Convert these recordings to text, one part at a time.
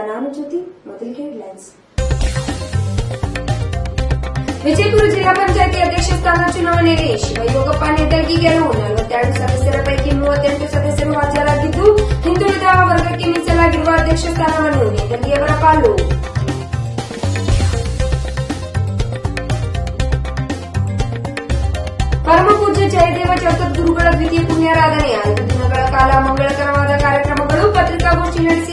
KTV ನ್ಯೂಸ್ಗೆ ಸ್ವಾಗತ ನಾನು ಜ್ಯೋತಿ ಮೊದಲಿಗೆ ಹೆಡ್ಲೈನ್ಸ್ ವಿಜಯಪುರ ಜಿಲ್ಲಾ ಪಂಚಾಯತಿ ಅಧ್ಯಕ್ಷ ಸ್ಥಾನ ಚುನಾವಣೆಯಲ್ಲಿ ಶಿವಯೋಗಪ್ಪ ನೇತರ್ಗಿ ಗೆಲುವು ನಲವತ್ತೆರಡು ಸದಸ್ಯರ ಪೈಕಿ ಮೂವತ್ತೆಂಟು ಸದಸ್ಯರು ಹಾಜರಾಗಿದ್ದು ಹಿಂದುಳಿದ ವರ್ಗಕ್ಕೆ ಮೀಸಲಾಗಿರುವ ಅಧ್ಯಕ್ಷ ಸ್ಥಾನವನ್ನು ನೇತರ್ಗಿಯವರ ಪಾಲು ಪರಮಪೂಜ್ಯ ಜಯದೇವ ಜಗದ್ಗುರುಗಳ ದ್ವಿತೀಯ ಪುಣ್ಯಾರಾಧನೆ ಐದು ದಿನಗಳ ಕಾಲ ಮಂಗಳಕರವಾದ ಕಾರ್ಯಕ್ರಮಗಳು ಪತ್ರಿಕಾಗೋಷ್ಠಿ ನಡೆಸಿ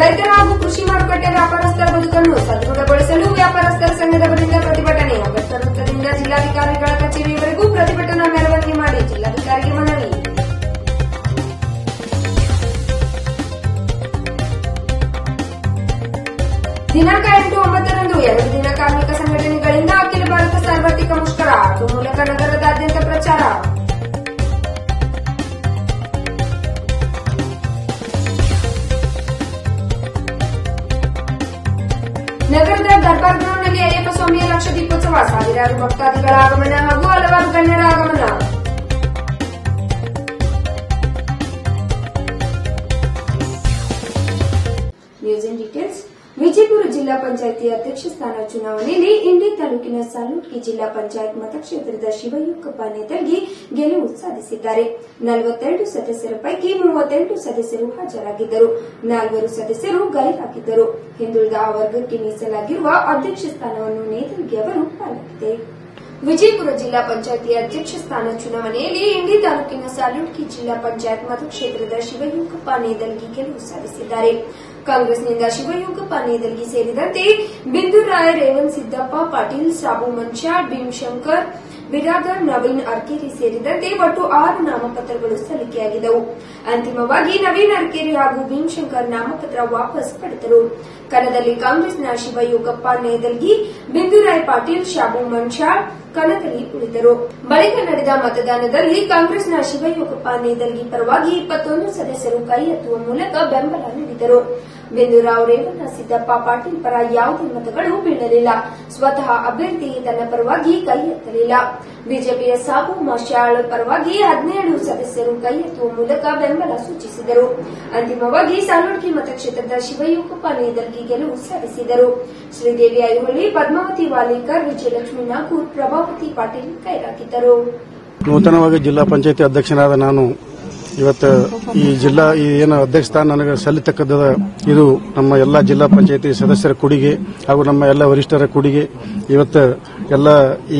ರೈತರ ಹಾಗೂ ಕೃಷಿ ಮಾರುಕಟ್ಟೆ ವ್ಯಾಪಾರಸ್ಥರ ಬದುಕನ್ನು ಸದೃಢಗೊಳಿಸಲು ವ್ಯಾಪಾರಸ್ಥರ ಸಂಘದವರಿಂದ ಪ್ರತಿಭಟನೆ ಅಂಬೇಡ್ಕರ್ ಜಿಲ್ಲಾಧಿಕಾರಿಗಳ ಕಚೇರಿಯವರೆಗೂ ಪ್ರತಿಭಟನಾ ಮೆರವಣಿಗೆ ಮಾಡಿ ಜಿಲ್ಲಾಧಿಕಾರಿಗೆ ಮನವಿ. ದಿನಾಂಕ ಎಂಟು ಒಂಬತ್ತರಂದು ಎರಡು ದಿನ ಕಾರ್ಮಿಕ ಸಂಘಟನೆಗಳಿಂದ ಅಖಿಲ ಭಾರತ ಸಾರ್ವತ್ರಿಕ ಮುಷ್ಕರ ಆಟೋ ಮೂಲಕ ನಗರದಾದ್ಯಂತ ಪ್ರಚಾರ. ನಗರದ ದರ್ಬಾರ್ ಗ್ರೌಂಡ್ನಲ್ಲಿ ಅಯ್ಯಪ್ಪ ಸ್ವಾಮಿಯ ಲಕ್ಷ ದೀಪೋತ್ಸವ ಸಾವಿರಾರು ಭಕ್ತಾದಿಗಳ ಆಗಮನ ಹಾಗೂ ಹಲವಾರು ಗಣ್ಯರ ಆಗಮನ ವಿಜಯಪುರ ಜಿಲ್ಲಾ ಪಂಚಾಯಿತಿ ಅಧ್ಯಕ್ಷ ಸ್ಥಾನ ಚುನಾವಣೆಯಲ್ಲಿ ಇಂಡಿ ತಾಲೂಕಿನ ಸಾಲೂಟ್ಗಿ ಜಿಲ್ಲಾ ಪಂಚಾಯತ್ ಮತಕ್ಷೇತ್ರದ ಶಿವಯುಕ್ಕಪ್ಪ ನೇತರ್ಗಿ ಗೆಲುವು ಸಾಧಿಸಿದ್ದಾರೆ. ನಲವತ್ತೆರಡು ಸದಸ್ಯರ ಪೈಕಿ ಮೂವತ್ತೆರಡು ಸದಸ್ಯರು ಹಾಜರಾಗಿದ್ದರು. ನಾಲ್ವರು ಸದಸ್ಯರು ಗೈರಾಗಿದ್ದರು. ಹಿಂದುಳಿದ ಆ ವರ್ಗಕ್ಕೆ ಮೀಸಲಾಗಿರುವ ಅಧ್ಯಕ್ಷ ಸ್ಥಾನವನ್ನು ನೇತರ್ಗಿ ಅವರು ಪಾಲಿಸಿದೆ. ವಿಜಯಪುರ ಜಿಲ್ಲಾ ಪಂಚಾಯಿತಿ ಅಧ್ಯಕ್ಷ ಸ್ಥಾನ ಚುನಾವಣೆಯಲ್ಲಿ ಇಂಡಿ ತಾಲೂಕಿನ ಸಾಲುಟ್ಕಿ ಜಿಲ್ಲಾ ಪಂಚಾಯತ್ ಮತಕ್ಷೇತ್ರದ ಶಿವಯೋಗಪ್ಪ ನೇದಲ್ಗಿ ಗೆಲುವು ಸಾಧಿಸಿದ್ದಾರೆ. ಕಾಂಗ್ರೆಸ್ನಿಂದ ಶಿವಯೋಗಪ್ಪ ನೇದಲ್ಗಿ ಸೇರಿದಂತೆ ಬಿಂದುರಾಯ್ ರೇವಣ್ ಸಿದ್ದಪ್ಪ ಪಾಟೀಲ್, ಸಾಬು ಮಂಚಾ, ಭೀಮಶಂಕರ್ ಬಿರಾದರ್ ನವೀನ್, ಅರ್ಕೇರಿ ಸೇರಿದಂತೆ ಒಟ್ಟು ಆರು ನಾಮಪತ್ರಗಳು ಸಲ್ಲಿಕೆಯಾಗಿದ್ದವು. ಅಂತಿಮವಾಗಿ ನವೀನ್, ಅರ್ಕೇರಿ ಹಾಗೂ ಭೀಮಶಂಕರ್ ನಾಮಪತ್ರ ವಾಪಸ್ ಪಡೆದರು. ಕಣದಲ್ಲಿ ಕಾಂಗ್ರೆಸ್ನ ಶಿವಯೋಗಪ್ಪ ನೇದಲ್ಗಿ ಬಿಂದುರಾಯ್ ಪಾಟೀಲ್, ಶಾಬು ಮನ್ಶಾ ಕಣದಲ್ಲಿ ಉಳಿದರು. ಬಳಿಕ ನಡೆದ ಮತದಾನದಲ್ಲಿ ಕಾಂಗ್ರೆಸ್ನ ಶಿವಯೋಗಪ್ಪ ನೇದಲ್ಗಿ ಪರವಾಗಿ ಇಪ್ಪತ್ತೊಂದು ಸದಸ್ಯರು ಕೈ ಮೂಲಕ ಬೆಂಬಲ ನೀಡಿದರು. ಬಿಂದುರಾವ್ ರೇವಣ್ಣ ಸಿದ್ದಪ್ಪ ಪಾಟೀಲ್ ಪರ ಯಾವುದೇ ಮತಗಳು ಬೀಳಲಿಲ್ಲ. ಸ್ವತಃ ಅಭ್ಯರ್ಥಿ ತನ್ನ ಪರವಾಗಿ ಕೈ ಎತ್ತಲಿಲ್ಲ. ಬಿಜೆಪಿಯ ಸಾಬು ಮಾಶಾಳ್ ಪರವಾಗಿ ಹದಿನೇಳು ಸದಸ್ಯರು ಕೈ ಎತ್ತುವ ಮೂಲಕ ಬೆಂಬಲ ಸೂಚಿಸಿದರು. ಅಂತಿಮವಾಗಿ ಸಾಲೋಡ್ಕಿ ಮತಕ್ಷೇತ್ರದ ಶಿವಯೋಗಪ್ಪ ನೇದಲ್ಗಿ ಗೆಲುವು ಸಾಧಿಸಿದರು. ಶ್ರೀದೇವಿ ಐಹೊಳಿ, ಪದ್ಮಾವತಿ ವಾಲಿಕರ್, ವಿಜಯಲಕ್ಷ್ಮಿ ನಾಗೂರ್, ಪ್ರಭಾವತಿ ಪಾಟೀಲ್ ಕೈರಾಗಿದ್ದರು ನೂತನವಾಗಿ ಜಿಲ್ಲಾ ಪಂಚಾಯತಿ ಅಧ್ಯಕ್ಷನಾದ ನಾನು ಇವತ್ತು ಈ ಜಿಲ್ಲಾ ಈ ಏನು ಅಧ್ಯಕ್ಷ ಸ್ಥಾನ ನನಗೆ ಸಲ್ಲಿತಕ್ಕದ ಇದು ನಮ್ಮ ಎಲ್ಲ ಜಿಲ್ಲಾ ಪಂಚಾಯತಿ ಸದಸ್ಯರ ಕೊಡುಗೆ ಹಾಗೂ ನಮ್ಮ ಎಲ್ಲ ವರಿಷ್ಠರ ಕೊಡುಗೆ. ಇವತ್ತು ಎಲ್ಲ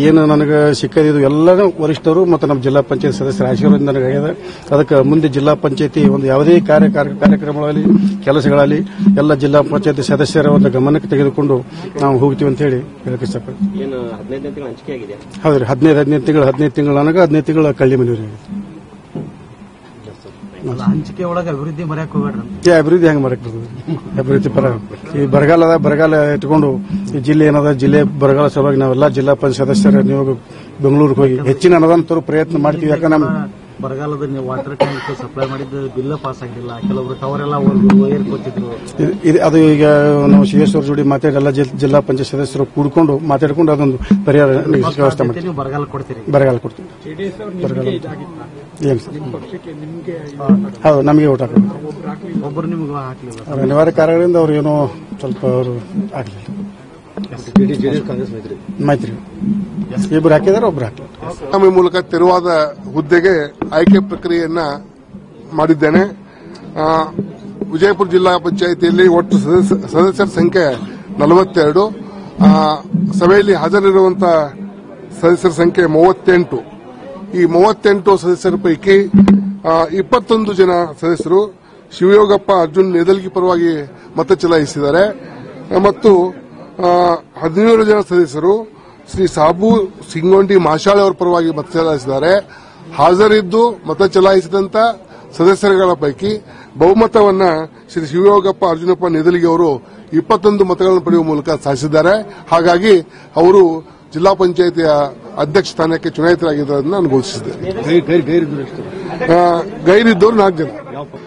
ಏನು ನನಗೆ ಸಿಕ್ಕದಿದ್ದು ಎಲ್ಲರೂ ವರಿಷ್ಠರು ಮತ್ತು ನಮ್ಮ ಜಿಲ್ಲಾ ಪಂಚಾಯತ್ ಸದಸ್ಯರ ಆಶೀರ್ವಾದ ನನಗೆ ಆಗಿದೆ. ಅದಕ್ಕೆ ಮುಂದೆ ಜಿಲ್ಲಾ ಪಂಚಾಯತಿ ಒಂದು ಯಾವುದೇ ಕಾರ್ಯ ಕಾರ್ಯ- ಕಾರ್ಯಕ್ರಮಗಳಲ್ಲಿ ಕೆಲಸಗಳಲ್ಲಿ ಎಲ್ಲ ಜಿಲ್ಲಾ ಪಂಚಾಯತಿ ಸದಸ್ಯರ ಒಂದು ಗಮನಕ್ಕೆ ತೆಗೆದುಕೊಂಡು ನಾವು ಹೋಗ್ತೀವಿ ಅಂತ ಹೇಳಿ ಹೇಳಕ್ಕೆ ಇಷ್ಟಪಡ್ತೀನಿ ಹೌದ್ರಿ ಹದಿನೈದು ಹದಿನೈದು ತಿಂಗಳು ಹದಿನೈದು ತಿಂಗಳು ನನಗೆ ಹದಿನೈದು ತಿಂಗಳು ಕಳ್ಳಿ ಮನೆಯವ್ರಿಗೆ ಹಂಚಿಕೆ ಒಳಗೆ ಅಭಿವೃದ್ಧಿ ಮರೆಯಕ್ ಹೋಗ್ಬೇಡ್ರಿ. ಅಭಿವೃದ್ಧಿ ಹೆಂಗ್ ಮಾಡಕ್ ಬರ್ತದೆ ಅಭಿವೃದ್ಧಿ ಪರ. ಈ ಬರಗಾಲ ಬರಗಾಲ ಇಟ್ಕೊಂಡು ಈ ಜಿಲ್ಲೆ ಏನದ ಜಿಲ್ಲೆ ಬರಗಾಲ ಸಲುವಾಗಿ ನಾವೆಲ್ಲ ಜಿಲ್ಲಾ ಪಂಚಾಯತ್ ಸದಸ್ಯರ ನಿಯೋಗ ಬೆಂಗಳೂರಿಗೆ ಹೋಗಿ ಹೆಚ್ಚಿನ ಅನುದಾನ ತರೋ ಪ್ರಯತ್ನ ಮಾಡ್ತೀವಿ. ಯಾಕಂದ್ರೆ ನಮ್ಮ ಬರಗಾಲದ ನೀವು ವಾಟರ್ ಟ್ಯಾಂಕ್ ಸಪ್ಲೈ ಮಾಡಿದ ಬಿಲ್ ಪಾಸ್ ಆಗಿಲ್ಲ. ಕೆಲವರು ಟವರ್ ಎಲ್ಲ ಕೊಟ್ಟಿದ್ರು. ಇದು- ಇದು- ಅದು ಈಗ ನಾವು ಸಿದ್ದೇಶ್ವರ ಜೋಡಿ ಮಾತಾಡಿ ಎಲ್ಲ ಜಿಲ್ಲಾ ಪಂಚಾಯತ್ ಸದಸ್ಯರು ಕೂಡ್ಕೊಂಡು ಮಾತಾಡಿಕೊಂಡು ಅದೊಂದು ಪರಿಹಾರ ವ್ಯವಸ್ಥೆ ಮಾಡ್ತೀವಿ. ನೀವು ಬರಗಾಲ ಕೊಡ್ತೀರಿ. ಬರಗಾಲ ಕೊಡ್ತೀವಿ. ಬರಗಾಲ ಸರ್ ಹೌದು ನಮಗೆ ಊಟ ಹಾಕೋದು ಒಬ್ಬರು ನಿಮ್ಗೆ ಹಾಕ್ಲಿಲ್ಲ. ಅವ್ರ ಅನಿವಾರ್ಯ ಕಾರಣಗಳಿಂದ ಅವ್ರು ಏನೋ ಸ್ವಲ್ಪ ಅವರು ಆಗಲಿಲ್ಲ ಕಾಂಗ್ರೆಸ್ ಮೈತ್ರಿ. ಮೈತ್ರಿ ಇಬ್ರು ಹಾಕಿದಾರೆ ಒಬ್ರು ಹಾಕಿದ್ದಾರೆ ಮೂಲಕ ತೆರವಾದ ಹುದ್ದೆಗೆ ಆಯ್ಕೆ ಪ್ರಕ್ರಿಯೆಯನ್ನ ಮಾಡಿದ್ದೇನೆ. ಆ, ವಿಜಯಪುರ ಜಿಲ್ಲಾ ಪಂಚಾಯಿತಿಯಲ್ಲಿ ಒಟ್ಟು ಸದಸ್ಯ- ಸದಸ್ಯರ ಸಂಖ್ಯೆ ನಲವತ್ತೆರಡು. ಆ, ಸಭೆಯಲ್ಲಿ ಹಾಜರಿರುವಂತಹ ಸದಸ್ಯರ ಸಂಖ್ಯೆ ಮೂವತ್ತೆಂಟು. ಈ ಮೂವತ್ತೆಂಟು ಸದಸ್ಯರ ಪೈಕಿ ಇಪ್ಪತ್ತೊಂದು ಜನ ಸದಸ್ಯರು ಶಿವಯೋಗಪ್ಪ, ಅರ್ಜುನ್ ನೇದಲ್ಗಿ ಪರವಾಗಿ ಮತ ಚಲಾಯಿಸಿದ್ದಾರೆ. ಮತ್ತು ಹದಿನೇಳು ಜನ ಸದಸ್ಯರು ಶ್ರೀ ಸಾಬು ಸಿಂಗೋಂಡಿ ಮಾಶಾಳೆ ಅವರ ಪರವಾಗಿ ಮತ ಚಲಾಯಿಸಿದ್ದಾರೆ. ಹಾಜರಿದ್ದು ಮತ ಚಲಾಯಿಸಿದಂತ ಸದಸ್ಯರುಗಳ ಪೈಕಿ ಬಹುಮತವನ್ನ ಶ್ರೀ ಶಿವಯೋಗಪ್ಪ, ಅರ್ಜುನಪ್ಪ ನೇದಲಿಗೆ ಅವರು ಇಪ್ಪತ್ತೊಂದು ಮತಗಳನ್ನು ಪಡೆಯುವ ಮೂಲಕ ಸಾಧಿಸಿದ್ದಾರೆ. ಹಾಗಾಗಿ ಅವರು ಜಿಲ್ಲಾ ಪಂಚಾಯಿತಿಯ ಅಧ್ಯಕ್ಷ ಸ್ಥಾನಕ್ಕೆ ಚುನಾಯಿತರಾಗಿದ್ದನ್ನು ನಾನು ಘೋಷಿಸಿದೆ ಆ, ಗೈರಿದ್ದವರು ನಾಲ್ಕು ಜನ.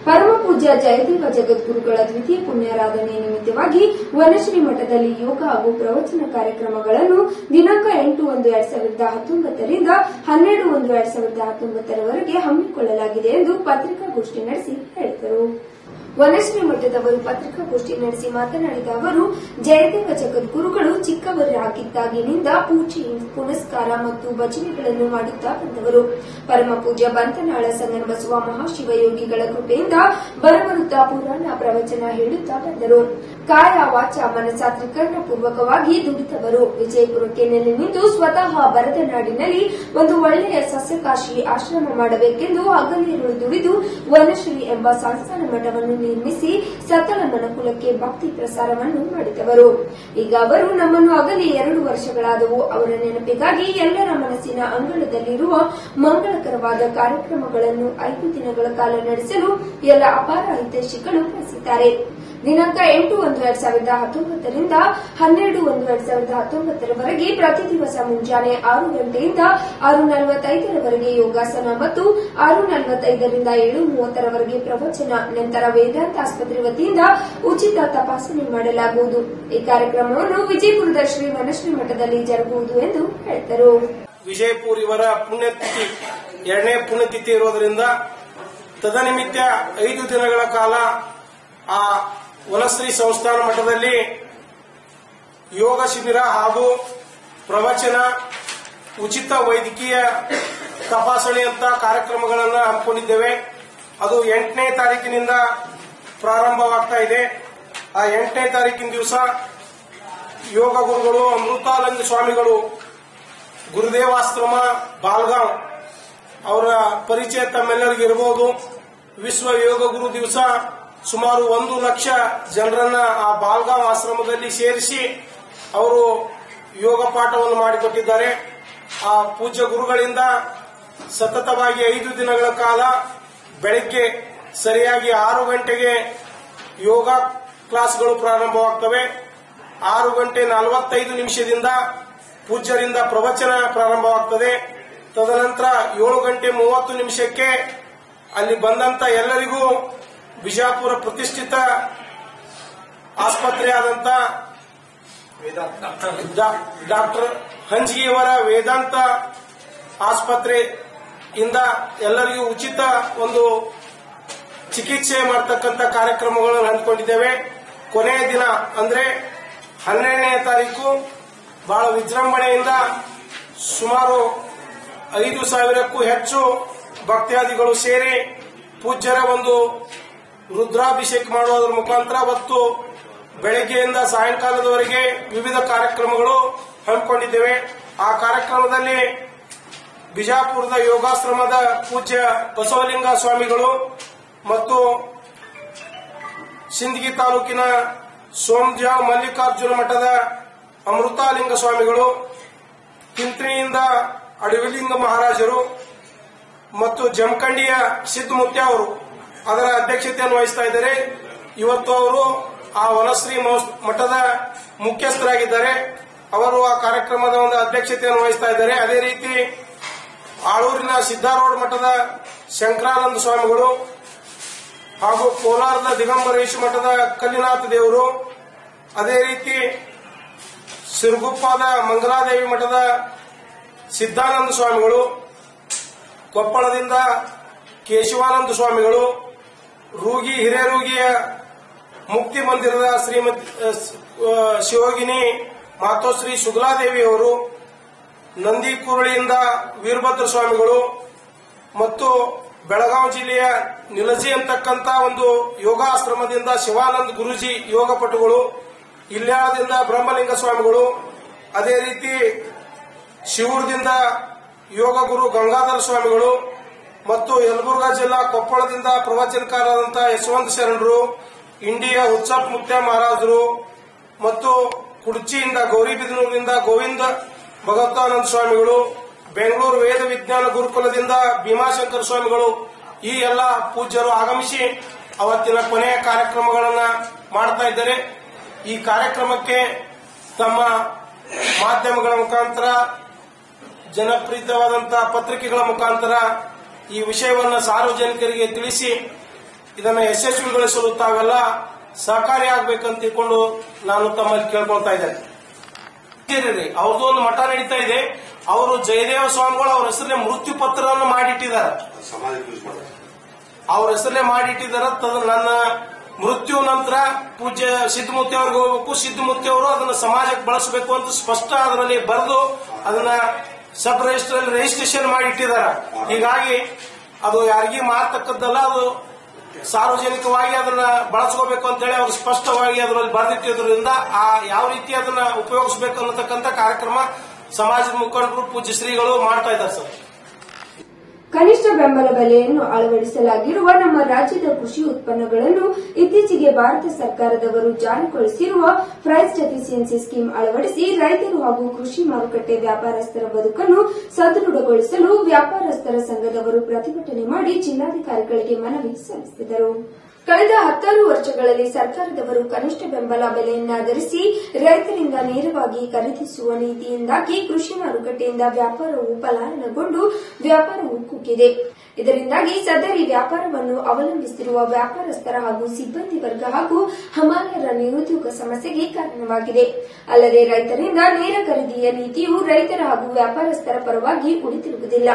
ಪರಮ ಪೂಜ್ಯ ಜಯದೇವ ಜಗದ್ಗುರುಗಳ ದ್ವಿತೀಯ ಪುಣ್ಯಾರಾಧನೆ ನಿಮಿತ್ತವಾಗಿ ವನಶ್ರೀ ಮಠದಲ್ಲಿ ಯೋಗ ಹಾಗೂ ಪ್ರವಚನ ಕಾರ್ಯಕ್ರಮಗಳನ್ನು ದಿನಾಂಕ ಎಂಟು ಒಂದು ಎರಡ್ ಸಾವಿರದ ಹತ್ತೊಂಬತ್ತರಿಂದ ಹನ್ನೆರಡು ಒಂದು ಎರಡ್ ಸಾವಿರದ ಹತ್ತೊಂಬತ್ತರವರೆಗೆ ಹಮ್ಮಿಕೊಳ್ಳಲಾಗಿದೆ ಎಂದು ಪತ್ರಿಕಾಗೋಷ್ಠಿ ನಡೆಸಿ ಹೇಳಿದರು. ವನಶ್ರೀ ಮಠದವರು ಪತ್ರಿಕಾಗೋಷ್ಠಿ ನಡೆಸಿ ಮಾತನಾಡಿದ ಅವರು, ಜಯದೇವ ಜಗದ್ಗುರುಗಳು ಚಿಕ್ಕವರಾಗಿದ್ದಾಗಿನಿಂದ ಪೂಜೆ, ಪುನಸ್ಕಾರ ಮತ್ತು ಭಜನೆಗಳನ್ನು ಮಾಡುತ್ತಾ ಬಂದವರು. ಪರಮ ಪೂಜ್ಯ ಬಂತನಾಳ ಸಂಗಮಸುವ ಮಹಾಶಿವಯೋಗಿಗಳ ಕೃಪೆಯಿಂದ ಬರಬರುತ್ತಾ ಪುರಾಣ ಪ್ರವಚನ ಹೇಳುತ್ತಾ ಬಂದರು. ಕಾಯ ವಾಚ ಮನಸ ತ್ರಿಕರಣ ಪೂರ್ವಕವಾಗಿ ದುಡಿತವರು. ವಿಜಯಪುರಕ್ಕೆ ನೆಲೆ ನಿಂತು ಸ್ವತಃ ಬರದ ನಾಡಿನಲ್ಲಿ ಒಂದು ಒಳ್ಳೆಯ ಸಸ್ಯಕಾಶಿ ಆಶ್ರಮ ಮಾಡಬೇಕೆಂದು ಹಗಲಿರುಳು ದುಡಿದು ವನಶ್ರೀ ಎಂಬ ಸಂಸ್ಥಾನ ಮಠವನ್ನು ನಿರ್ಮಿಸಿ ಸಕಲ ಮನಕುಲಕ್ಕೆ ಭಕ್ತಿ ಪ್ರಸಾರವನ್ನು ಮಾಡಿದವರು. ಈಗ ಅವರು ನಮ್ಮನ್ನು ಅಗಲಿ ಎರಡು ವರ್ಷಗಳಾದವು. ಅವರ ನೆನಪಿಗಾಗಿ ಎಲ್ಲರ ಮನಸ್ಸಿನ ಅಂಗಳದಲ್ಲಿರುವ ಮಂಗಳಕರವಾದ ಕಾರ್ಯಕ್ರಮಗಳನ್ನು ಐದು ದಿನಗಳ ಕಾಲ ನಡೆಸಲು ಎಲ್ಲ ಅಪಾರ ಹಿತೈಷಿಗಳು ಬಯಸಿದ್ದಾರೆ ದಿನಾಂಕ ಎಂಟು ಒಂದು ಎರಡ್ ಸಾವಿರದ ಹತ್ತೊಂಬತ್ತರಿಂದ ಹನ್ನೆರಡು ಒಂದು ಎರಡ್ ಸಾವಿರದ ಹತ್ತೊಂಬತ್ತರವರೆಗೆ ಪ್ರತಿ ದಿವಸ ಮುಂಜಾನೆ ಆರು ಗಂಟೆಯಿಂದ ಆರು ನಲವತ್ತೈದರವರೆಗೆ ಯೋಗಾಸನ ಮತ್ತು ಆರು ನಲವತ್ತೈದರಿಂದ ಏಳು ಮೂವತ್ತರವರೆಗೆ ಪ್ರವಚನ, ನಂತರ ವೇದಾಂತ ಆಸ್ಪತ್ರೆ ವತಿಯಿಂದ ಉಚಿತ ತಪಾಸಣೆ ಮಾಡಲಾಗುವುದು. ಈ ಕಾರ್ಯಕ್ರಮವನ್ನು ವಿಜಯಪುರದ ಶ್ರೀ ವನಶ್ರೀ ಮಠದಲ್ಲಿ ಜರುಗುವುದು ಎಂದು ಹೇಳಿದರು. ವಿಜಯಪುರ ಇವರ ಪುಣ್ಯತಿಥಿ, ಎರಡನೇ ಪುಣ್ಯತಿಥಿ ಇರುವುದರಿಂದ ತದನಿಮಿತ್ತ ಐದು ದಿನಗಳ ಕಾಲ ಆ ವನಶ್ರೀ ಸಂಸ್ಥಾನ ಮಠದಲ್ಲಿ ಯೋಗ ಶಿಬಿರ ಹಾಗೂ ಪ್ರವಚನ, ಉಚಿತ ವೈದ್ಯಕೀಯ ತಪಾಸಣೆ ಕಾರ್ಯಕ್ರಮಗಳನ್ನು ಹಮ್ಮಿಕೊಂಡಿದ್ದೇವೆ. ಅದು ಎಂಟನೇ ತಾರೀಕಿನಿಂದ ಪ್ರಾರಂಭವಾಗ್ತಾ ಇದೆ. ಆ ಎಂಟನೇ ತಾರೀಕಿನ ದಿವಸ ಯೋಗ ಗುರುಗಳು, ಅಮೃತಾನಂದ ಸ್ವಾಮಿಗಳು, ಗುರುದೇವಾಶ್ರಮ, ಬಾಲ್ಗಾಂವ್ ಅವರ ಪರಿಚಯ ತಮ್ಮೆಲ್ಲರಿಗೂ ಇರಬಹುದು. ವಿಶ್ವ ಯೋಗ ಗುರು ದಿವಸ ಸುಮಾರು ಒಂದು ಲಕ್ಷ ಜನರನ್ನ ಆ ಬಾಲ್ಗಾಂವ್ ಆಶ್ರಮದಲ್ಲಿ ಸೇರಿಸಿ ಅವರು ಯೋಗ ಪಾಠವನ್ನು ಮಾಡಿಕೊಟ್ಟಿದ್ದಾರೆ. ಆ ಪೂಜ್ಯ ಗುರುಗಳಿಂದ ಸತತವಾಗಿ ಐದು ದಿನಗಳ ಕಾಲ ಬೆಳಗ್ಗೆ ಸರಿಯಾಗಿ ಆರು ಗಂಟೆಗೆ ಯೋಗ ಕ್ಲಾಸ್ಗಳು ಪ್ರಾರಂಭವಾಗ್ತವೆ. ಆರು ಗಂಟೆ ನಲವತ್ತೈದು ನಿಮಿಷದಿಂದ ಪೂಜ್ಯರಿಂದ ಪ್ರವಚನ ಪ್ರಾರಂಭವಾಗ್ತದೆ. ತದನಂತರ ಏಳು ಗಂಟೆ ಮೂವತ್ತು ನಿಮಿಷಕ್ಕೆ ಅಲ್ಲಿ ಬಂದಂತ ಎಲ್ಲರಿಗೂ ಬಿಜಾಪುರ ಪ್ರತಿಷ್ಠಿತ ಆಸ್ಪತ್ರೆಯಾದಂತ ಡಾ- ಡಾಕ್ಟರ್ ಹಂಜಿಯವರ ವೇದಾಂತ ಆಸ್ಪತ್ರೆಯಿಂದ ಎಲ್ಲರಿಗೂ ಉಚಿತ ಒಂದು ಚಿಕಿತ್ಸೆ ಮಾಡತಕ್ಕಂತ ಕಾರ್ಯಕ್ರಮಗಳನ್ನು ಹಮ್ಮಿಕೊಂಡಿದ್ದೇವೆ ಕೊನೆಯ ದಿನ ಅಂದ್ರೆ ಹನ್ನೆರಡನೇ ತಾರೀಕು ಬಹಳ ವಿಜೃಂಭಣೆಯಿಂದ ಸುಮಾರು ಐದು ಸಾವಿರಕ್ಕೂ ಹೆಚ್ಚು ಭಕ್ತಾದಿಗಳು ಸೇರಿ ಪೂಜ್ಯರ ಒಂದು ರುದ್ರಾಭಿಷೇಕ ಮಾಡುವುದರ ಮುಖಾಂತರ ಮತ್ತು ಬೆಳಗ್ಗೆಯಿಂದ ಸಾಯಂಕಾಲದವರೆಗೆ ವಿವಿಧ ಕಾರ್ಯಕ್ರಮಗಳು ಹಮ್ಮಿಕೊಂಡಿದ್ದೇವೆ. ಆ ಕಾರ್ಯಕ್ರಮದಲ್ಲಿ ಬಿಜಾಪುರದ ಯೋಗಾಶ್ರಮದ ಪೂಜ್ಯ ಬಸವಲಿಂಗ ಸ್ವಾಮಿಗಳು ಮತ್ತು ಸಿಂದಗಿ ತಾಲೂಕಿನ ಸೋಮಜಾವ್ ಮಲ್ಲಿಕಾರ್ಜುನ ಮಠದ ಅಮೃತಾಲಿಂಗ ಸ್ವಾಮಿಗಳು ಕಿಂತ್ರಿಯಿಂದ ಅಡವಿಲಿಂಗ ಮಹಾರಾಜರು ಮತ್ತು ಜಮಖಂಡಿಯ ಸಿದ್ದಮುತ್ಯ ಅವರು. ಅದರ ಅಧ್ಯಕ್ಷತೆಯನ್ನು ವಹಿಸ್ತಾ ಇದ್ದಾರೆ. ಇವತ್ತು ಅವರು ಆ ವನಶ್ರೀ ಮಠದ ಮುಖ್ಯಸ್ಥರಾಗಿದ್ದಾರೆ. ಅವರು ಆ ಕಾರ್ಯಕ್ರಮದ ಒಂದು ಅಧ್ಯಕ್ಷತೆಯನ್ನು ವಹಿಸ್ತಾ ಇದ್ದಾರೆ. ಅದೇ ರೀತಿ ಆಳೂರಿನ ಸಿದ್ದಾರೂಢ ಮಠದ ಶಂಕರಾನಂದ ಸ್ವಾಮಿಗಳು ಹಾಗೂ ಕೋಲಾರದ ದಿಗಂಬರೇಶ್ ಮಠದ ಕಲ್ಲಿನಾಥ ದೇವರು, ಅದೇ ರೀತಿ ಸಿರುಗುಪ್ಪದ ಮಂಗಲಾದೇವಿ ಮಠದ ಸಿದ್ದಾನಂದ ಸ್ವಾಮಿಗಳು, ಕೊಪ್ಪಳದಿಂದ ಕೇಶವಾನಂದ ಸ್ವಾಮಿಗಳು ರೂಗಿ, ಹಿರೇರೂಗಿಯ ಮುಕ್ತಿ ಮಂದಿರದ ಶ್ರೀಮತಿ ಶಿವೋಗಿನಿ ಮಾತೋಶ್ರೀ ಶುಕ್ಲಾದೇವಿ ಅವರು, ನಂದಿ ಕುರುಳಿಯಿಂದ ವೀರಭದ್ರ ಸ್ವಾಮಿಗಳು ಮತ್ತು ಬೆಳಗಾವಿ ಜಿಲ್ಲೆಯ ನಿಲಜಿ ಅಂತಕ್ಕಂಥ ಒಂದು ಯೋಗಾಶ್ರಮದಿಂದ ಶಿವಾನಂದ ಗುರುಜಿ ಯೋಗಪಟುಗಳು ಬ್ರಹ್ಮಲಿಂಗ ಸ್ವಾಮಿಗಳು, ಅದೇ ರೀತಿ ಶಿವೂರದಿಂದ ಯೋಗ ಗುರು ಗಂಗಾಧರ ಸ್ವಾಮಿಗಳು ಮತ್ತು ಯಲಬುರ್ಗಾ ಜಿಲ್ಲಾ ಕೊಪ್ಪಳದಿಂದ ಪ್ರವಚನಕಾರರಾದಂತಹ ಯಶವಂತ ಶರಣರು, ಇಂಡಿಯಾ ಉತ್ಸವ ಮುಕ್ತ ಮಹಾರಾಜರು ಮತ್ತು ಕುಡ್ಚಿಯಿಂದ ಗೌರಿಬಿದನೂರಿನಿಂದ ಗೋವಿಂದ ಭಗವತಾನಂದ ಸ್ವಾಮಿಗಳು, ಬೆಂಗಳೂರು ವೇದ ವಿಜ್ಞಾನ ಗುರುಕುಲದಿಂದ ಭೀಮಾಶಂಕರ ಸ್ವಾಮಿಗಳು ಈ ಎಲ್ಲ ಪೂಜ್ಯರು ಆಗಮಿಸಿ ಅವತ್ತಿನ ಕೊನೆಯ ಕಾರ್ಯಕ್ರಮಗಳನ್ನು ಮಾಡ್ತಾ ಈ ಕಾರ್ಯಕ್ರಮಕ್ಕೆ ತಮ್ಮ ಮಾಧ್ಯಮಗಳ ಮುಖಾಂತರ ಜನಪ್ರಿಯವಾದಂತಹ ಪತ್ರಿಕೆಗಳ ಮುಖಾಂತರ ಈ ವಿಷಯವನ್ನು ಸಾರ್ವಜನಿಕರಿಗೆ ತಿಳಿಸಿ ಇದನ್ನ ಯಶಸ್ವಿಗೊಳಿಸಲು ತಾವೆಲ್ಲ ಸಹಕಾರಿಯಾಗಬೇಕಂತ ತಿಳ್ಕೊಂಡು ನಾನು ತಮ್ಮಲ್ಲಿ ಕೇಳ್ಕೊಳ್ತಾ ಇದ್ದೇನೆ. ಅವ್ರದ್ದು ಒಂದು ಮಠ ನಡೀತಾ ಇದೆ. ಅವರು ಜಯದೇವ ಸ್ವಾಮಿಗಳು ಅವ್ರ ಹೆಸರಲ್ಲೇ ಮೃತ್ಯು ಪತ್ರವನ್ನು ಮಾಡಿಟ್ಟಿದ್ದಾರೆ. ಅವ್ರ ಹೆಸರಲ್ಲೇ ಮಾಡಿಟ್ಟಿದ್ದಾರೆ ನನ್ನ ಮೃತ್ಯು ನಂತರ ಪೂಜ್ಯ ಸಿದ್ದಮೂರ್ತಿ ಅವ್ರಿಗೆ ಹೋಗ್ಬೇಕು ಸಿದ್ದಮೂರ್ತಿ ಅವರು ಅದನ್ನ ಸಮಾಜಕ್ಕೆ ಬಳಸಬೇಕು ಅಂತ ಸ್ಪಷ್ಟ ಅದರಲ್ಲಿ ಬರೆದು ಅದನ್ನ ಸಬ್ ರಿಜಿಸ್ಟರ್ ರಿಜಿಸ್ಟ್ರೇಷನ್ ಮಾಡಿಟ್ಟಿದ್ದಾರೆ ಹೀಗಾಗಿ ಅದು ಯಾರಿಗೂ ಮಾರ್ತಕ್ಕದ್ದಲ್ಲ ಅದು ಸಾರ್ವಜನಿಕವಾಗಿ ಅದನ್ನ ಬಳಸ್ಕೋಬೇಕು ಅಂತ ಹೇಳಿ ಅವರು ಸ್ಪಷ್ಟವಾಗಿ ಅದರಲ್ಲಿ ಬರೆದಿಟ್ಟಿದ್ರಿಂದ ಆ ಯಾವ ರೀತಿ ಅದನ್ನ ಉಪಯೋಗಿಸಬೇಕು ಅನ್ನತಕ್ಕಂಥ ಕಾರ್ಯಕ್ರಮ ಸಮಾಜದ ಮುಖಂಡರು, ಪೂಜ್ಯ ಶ್ರೀಗಳು ಮಾಡ್ತಾ ಇದ್ದಾರೆ ಸರ್. ಕನಿಷ್ಠ ಬೆಂಬಲ ಬೆಲೆಯನ್ನು ಅಳವಡಿಸಲಾಗಿರುವ ನಮ್ಮ ರಾಜ್ಯದ ಕೃಷಿ ಉತ್ಪನ್ನಗಳನ್ನು ಇತ್ತೀಚೆಗೆ ಭಾರತ ಸರ್ಕಾರದವರು ಜಾರಿಗೊಳಿಸಿರುವ ಪ್ರೈಸ್ ಡೆಫಿಸಿಯನ್ಸಿ ಸ್ಕೀಮ್ ಅಳವಡಿಸಿ ರೈತರು ಹಾಗೂ ಕೃಷಿ ಮಾರುಕಟ್ಟೆ ವ್ಯಾಪಾರಸ್ಥರ ಬದುಕನ್ನು ಸದೃಢಗೊಳಿಸಲು ವ್ಯಾಪಾರಸ್ಥರ ಸಂಘದವರು ಪ್ರತಿಭಟನೆ ಮಾಡಿ ಜಿಲ್ಲಾಧಿಕಾರಿಗಳಿಗೆ ಮನವಿ ಸಲ್ಲಿಸಿದರು. ಕಳೆದ ಹತ್ತಾರು ವರ್ಷಗಳಲ್ಲಿ ಸರ್ಕಾರದವರು ಕನಿಷ್ಠ ಬೆಂಬಲ ಬೆಲೆಯನ್ನಾಧರಿಸಿ ರೈತರಿಂದ ನೇರವಾಗಿ ಖರೀದಿಸುವ ನೀತಿಯಿಂದಾಗಿ ಕೃಷಿ ಮಾರುಕಟ್ಟೆಯಿಂದ ವ್ಯಾಪಾರವು ಪಲಾಯನಗೊಂಡು ವ್ಯಾಪಾರವು ಕುಗ್ಗಿದೆ. ಇದರಿಂದಾಗಿ ಸದರಿ ವ್ಯಾಪಾರವನ್ನು ಅವಲಂಬಿಸಿರುವ ವ್ಯಾಪಾರಸ್ಥರ ಹಾಗೂ ಸಿಬ್ಬಂದಿ ವರ್ಗ ಹಾಗೂ ಹಮಾಲರ ನಿರುದ್ಯೋಗ ಸಮಸ್ಯೆಗೆ ಕಾರಣವಾಗಿದೆ. ಅಲ್ಲದೆ ರೈತರಿಂದ ನೇರ ಖರೀದಿಯ ನೀತಿಯು ರೈತರ ಹಾಗೂ ವ್ಯಾಪಾರಸ್ಥರ ಪರವಾಗಿ ಉಳಿದಿರುವುದಿಲ್ಲ.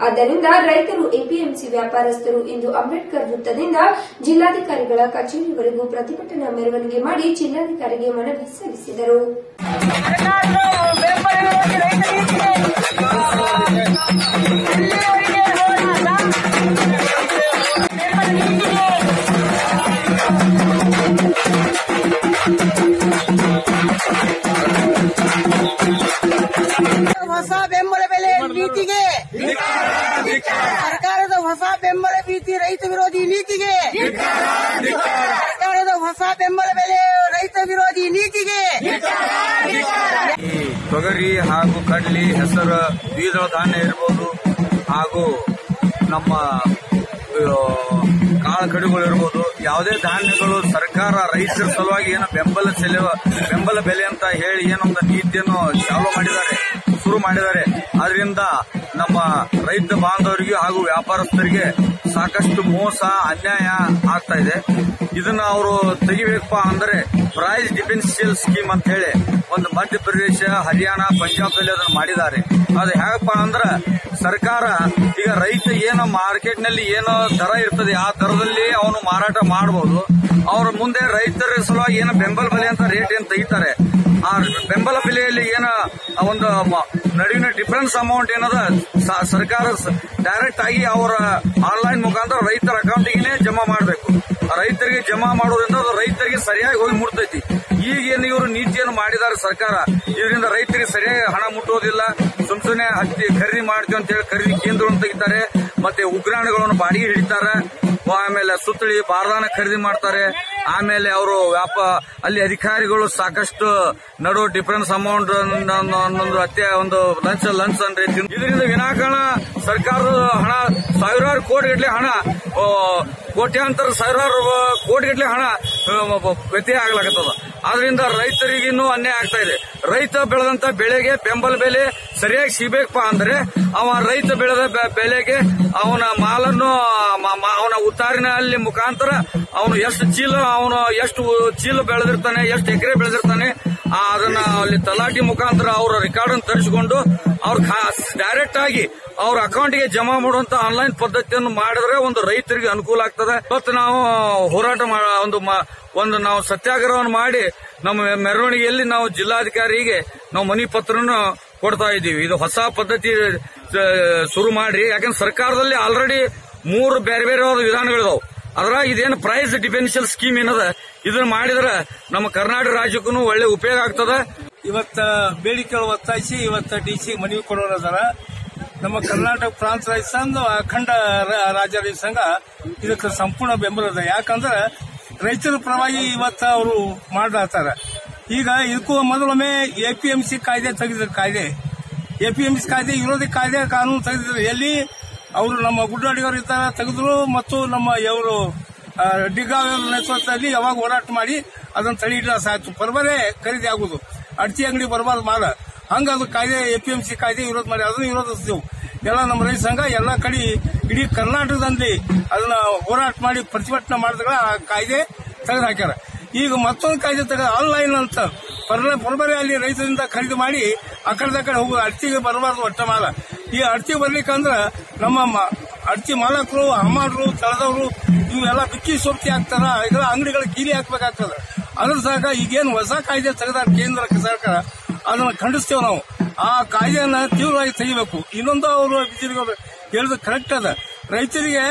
ಆದ್ದರಿಂದ ರೈತರು ಎಪಿಎಂಸಿ ವ್ಯಾಪಾರಸ್ಥರು ಇಂದು ಅಂಬೇಡ್ಕರ್ ವೃತ್ತದಿಂದ ಜಿಲ್ಲಾಧಿಕಾರಿಗಳ ಕಚೇರಿವರೆಗೂ ಪ್ರತಿಭಟನಾ ಮೆರವಣಿಗೆ ಮಾಡಿ ಜಿಲ್ಲಾಧಿಕಾರಿಗೆ ಮನವಿ ಸಲ್ಲಿಸಿದರು. ಕಡ್ಲಿ ಹೆಸರು ದ್ವಿದಳ ಧಾನ್ಯ ಇರ್ಬೋದು ಹಾಗೂ ನಮ್ಮ ಕಾಳು ಕಡಿಗಳು ಇರ್ಬೋದು, ಯಾವುದೇ ಧಾನ್ಯಗಳು ಸರ್ಕಾರ ರೈತರ ಸಲುವಾಗಿ ಏನೋ ಬೆಂಬಲ ಸೆಲೆ ಬೆಂಬಲ ಬೆಲೆ ಅಂತ ಹೇಳಿ ಏನೊಂದು ನೀತಿಯನ್ನು ಚಾಲೂ ಮಾಡಿದ್ದಾರೆ. ಶುರು ಮಾಡಿದ್ದಾರೆ. ಅದರಿಂದ ನಮ್ಮ ರೈತ ಬಾಂಧವರಿಗೆ ಹಾಗೂ ವ್ಯಾಪಾರಸ್ಥರಿಗೆ ಸಾಕಷ್ಟು ಮೋಸ, ಅನ್ಯಾಯ ಆಗ್ತಾ ಇದೆ. ಇದನ್ನ ಅವರು ತೆಗಿಬೇಕಪ್ಪ ಅಂದ್ರೆ ಪ್ರೈಸ್ ಡಿಫೆನ್ಸಿಯಲ್ ಸ್ಕೀಮ್ ಅಂತ ಹೇಳಿ ಒಂದು ಮಧ್ಯಪ್ರದೇಶ ಹರಿಯಾಣ ಪಂಜಾಬ್ದಲ್ಲಿ ಅದನ್ನು ಮಾಡಿದ್ದಾರೆ. ಅದು ಹೇಗಪ್ಪ ಅಂದ್ರ ಸರ್ಕಾರ ಈಗ ರೈತ ಏನೋ ಮಾರ್ಕೆಟ್ನಲ್ಲಿ ಏನೋ ದರ ಇರ್ತದೆ, ಆ ದರದಲ್ಲಿ ಅವನು ಮಾರಾಟ ಮಾಡಬಹುದು ಅವ್ರ ಮುಂದೆ ರೈತರ ಸಲುವಾಗಿ ಏನೋ ಬೆಂಬಲ ಬೆಲೆ ಅಂತ ರೇಟ್ ಏನ್ ತೆಗಿತಾರೆ. ಆ ಬೆಂಬಲ ಬೆಲೆಯಲ್ಲಿ ಏನ ಒಂದು ನಡುವಿನ ಡಿಫರೆನ್ಸ್ ಅಮೌಂಟ್ ಏನದ ಸರ್ಕಾರ ಡೈರೆಕ್ಟ್ ಆಗಿ ಅವರ ಆನ್ಲೈನ್ ಮುಖಾಂತರ ರೈತರ ಅಕೌಂಟಿಗೆ ಜಮಾ ಮಾಡಬೇಕು. ರೈತರಿಗೆ ಜಮಾ ಮಾಡೋದ್ರಿಂದ ಅದು ರೈತರಿಗೆ ಸರಿಯಾಗಿ ಹೋಗಿ ಮುಟ್ತೈತಿ. ಈಗೇನು ಇವರು ನೀತಿಯನ್ನು ಮಾಡಿದ್ದಾರೆ ಸರ್ಕಾರ. ಇದರಿಂದ ರೈತರಿಗೆ ಸರಿಯಾಗಿ ಹಣ ಮುಟ್ಟೋದಿಲ್ಲ ಸುಮ್ ಸುಮ್ಮನೆ ಹತ್ತಿ ಖರೀದಿ ಮಾಡ್ತೀವಿ ಅಂತ ಹೇಳಿ ಖರೀದಿ ಕೇಂದ್ರವನ್ನು ತೆಗಿತಾರೆ. ಮತ್ತೆ ಉಗ್ರಾಣಗಳನ್ನು ಬಾಡಿಗೆ ಹಿಡಿತಾರೆ. ಆಮೇಲೆ ಸುತ್ತಳಿ ಬಾರದಾನ ಖರೀದಿ ಮಾಡ್ತಾರೆ. ಆಮೇಲೆ ಅವರು ವ್ಯಾಪ, ಅಲ್ಲಿ ಅಧಿಕಾರಿಗಳು ಸಾಕಷ್ಟು ನಡು ಡಿಫರೆನ್ಸ್ ಅಮೌಂಟ್ ಒಂದು ಅತ್ಯ ಒಂದು ಲಂಚ್ ಲಂಚ್ ಅಂದ್ರೆ ಇದರಿಂದ ವಿನಾಕಾರಣ ಸರ್ಕಾರದ ಹಣ, ಸಾವಿರಾರು ಕೋಟಿ ಗಟ್ಟಲೆ ಹಣ ಕೋಟ್ಯಾಂತರ ಸಾವಿರಾರು ಕೋಟಿಗಟ್ಟಲೆ ಹಣ ವ್ಯತಿ ವ್ಯತ್ಯಯ ಆಗ್ಲಾಗತ್ತದ ಆದ್ರಿಂದ ರೈತರಿಗಿನ್ನೂ ಅನ್ಯಾಯ ಆಗ್ತಾ ಇದೆ. ರೈತ ಬೆಳೆದಂತ ಬೆಳೆಗೆ ಬೆಂಬಲ ಬೆಲೆ ಸರಿಯಾಗಿ ಸಿಗಬೇಕಪ್ಪ ಅಂದ್ರೆ ಅವ ರೈತ ಬೆಳೆದ ಬೆಲೆಗೆ ಅವನ ಮಾಲನ್ನು ಅವನ ಉತ್ತಾರಿನಲ್ಲಿ ಮುಖಾಂತರ ಅವನು ಎಷ್ಟು ಚೀಲ, ಅವನು ಎಷ್ಟು ಚೀಲ ಬೆಳೆದಿರ್ತಾನೆ, ಎಷ್ಟು ಎಕರೆ ಬೆಳೆದಿರ್ತಾನೆ ಅದನ್ನ ಅಲ್ಲಿ ತಲಾಟಿ ಮುಖಾಂತರ ಅವರ ರೆಕಾರ್ಡ್ ಅನ್ನು ತರಿಸಿಕೊಂಡು ಅವ್ರ ಡೈರೆಕ್ಟ್ ಆಗಿ ಅವ್ರ ಅಕೌಂಟ್ಗೆ ಜಮಾ ಮಾಡುವಂತ ಆನ್ಲೈನ್ ಪದ್ಧತಿಯನ್ನು ಮಾಡಿದ್ರೆ ಒಂದು ರೈತರಿಗೆ ಅನುಕೂಲ ಆಗ್ತದೆ. ಇವತ್ತು ನಾವು ಹೋರಾಟ ಒಂದು ಒಂದು ನಾವು ಸತ್ಯಾಗ್ರಹವನ್ನು ಮಾಡಿ ನಮ್ಮ ಮೆರವಣಿಗೆಯಲ್ಲಿ ನಾವು ಜಿಲ್ಲಾಧಿಕಾರಿಗೆ ನಾವು ಮನಿ ಪತ್ರವನ್ನು ಕೊಡ್ತಾ ಇದ್ದೀವಿ. ಇದು ಹೊಸ ಪದ್ಧತಿ ಶುರು ಮಾಡಿ ಯಾಕಂದ್ರೆ ಸರ್ಕಾರದಲ್ಲಿ ಆಲ್ರೆಡಿ ಮೂರು ಬೇರೆ ಬೇರೆ ವಿಧಾನಗಳಿದಾವೆ. ಅದ್ರ ಇದೇನು ಪ್ರೈಸ್ ಡಿಫೆನ್ಷಿಯಲ್ ಸ್ಕೀಮ್ ಏನದ? ಇದನ್ನ ಮಾಡಿದ್ರೆ ನಮ್ಮ ಕರ್ನಾಟಕ ರಾಜ್ಯಕ್ಕೂ ಒಳ್ಳೆ ಉಪಯೋಗ ಆಗ್ತದ. ಇವತ್ತ ಬೇಡಿಕೆಗಳು ಒತ್ತಾಯಿಸಿ ಇವತ್ತ ಡಿ ಸಿ ಮನವಿ ಕೊಡೋರದಾರ ನಮ್ಮ ಕರ್ನಾಟಕ ಪ್ರಾಂತ ರಾಜ್ಯ ಸಂಘ, ಅಖಂಡ ರಾಜ್ಯ ರೈತ ಸಂಘ ಇದಕ್ಕೆ ಸಂಪೂರ್ಣ ಬೆಂಬಲ ಅದ. ಯಾಕಂದ್ರೆ ರೈತರ ಪರವಾಗಿ ಇವತ್ತ ಅವರು ಮಾಡಲಾತಾರ. ಈಗ ಇದಕ್ಕೂ ಮೊದಲೊಮ್ಮೆ ಎಪಿಎಂಸಿ ಕಾಯ್ದೆ ತೆಗೆದ್ರ ಕಾಯ್ದೆ. ಎಪಿಎಂಸಿ ಕಾಯ್ದೆ ವಿರೋಧಿ ಕಾಯ್ದೆ ಕಾನೂನು ತೆಗೆದಿದ್ರು ಎಲ್ಲಿ ಅವರು ನಮ್ಮ ಗುಡ್ಡಾಡಿಗರು ಇರ್ತಾರ, ತೆಗೆದ್ರು ಮತ್ತು ನಮ್ಮ ಇವರು ಡಿಗಾವ್ ನೇತೃತ್ವದಲ್ಲಿ ಯಾವಾಗ ಹೋರಾಟ ಮಾಡಿ ಅದನ್ನ ತಡೆ ಹಿಡಿದ ಆಯ್ತು ಬರಬರೇ ಖರೀದಿ ಆಗುದು. ಅಡಚಿ ಅಂಗಡಿ ಬರಬಾರ್ದು ಮಾಲ. ಹಂಗ ಅದು ಕಾಯ್ದೆ, ಎಪಿಎಂಸಿ ಕಾಯ್ದೆ ವಿರೋಧ ಮಾಡಿ, ಅದನ್ನು ವಿರೋಧಿಸಿದೆವು ಎಲ್ಲ ನಮ್ಮ ರೈತ ಸಂಘ, ಎಲ್ಲ ಕಡೆ ಇಡೀ ಕರ್ನಾಟಕದಲ್ಲಿ ಅದನ್ನ ಹೋರಾಟ ಮಾಡಿ ಪ್ರತಿಭಟನೆ ಮಾಡಿದಾಗ ಆ ಕಾಯ್ದೆ ತೆಗೆದು ಹಾಕ್ಯಾರ ಈಗ ಮತ್ತೊಂದು ಕಾಯ್ದೆ ತೆಗೆದು ಆನ್ಲೈನ್ ಅಂತ. ಪರ ಪರಬರಿ ಅಲ್ಲಿ ರೈತರಿಂದ ಖರೀದಿ ಮಾಡಿ ಆ ಕಡೆ ಹೋಗುದು. ಅಡ್ತಿಗೆ ಬರಬಾರ್ದು ಒಟ್ಟ ಮಾಲ. ಈ ಅಡಚಿ ಬರ್ಲಿಕ್ಕಂದ್ರ ನಮ್ಮ ಅಡಚಿ ಮಾಲಕರು ಹಮಾರರು ತಳದವರು, ಇವೆಲ್ಲ ಬಿಕ್ಕಿ ಸೊಪ್ಪಿ ಹಾಕ್ತಾರ ಇದ್ರ ಅಂಗಡಿಗಳ ಕೀಲಿ ಹಾಕ್ಬೇಕಾಗ್ತದೆ. ಅದ್ರ ಸಹ ಈಗೇನು ಹೊಸ ಕಾಯ್ದೆ ತೆಗೆದಾರ ಕೇಂದ್ರ ಸರ್ಕಾರ, ಅದನ್ನು ಖಂಡಿಸ್ತೇವೆ ನಾವು. ಆ ಕಾಯ್ದೆಯನ್ನ ತೀವ್ರವಾಗಿ ತೆಗಿಬೇಕು. ಇನ್ನೊಂದು ಅವರು ಬಿಜೆಪಿ ಹೇಳಿದ ಕರೆಕ್ಟ್ ಅದ. ರೈತರಿಗೆ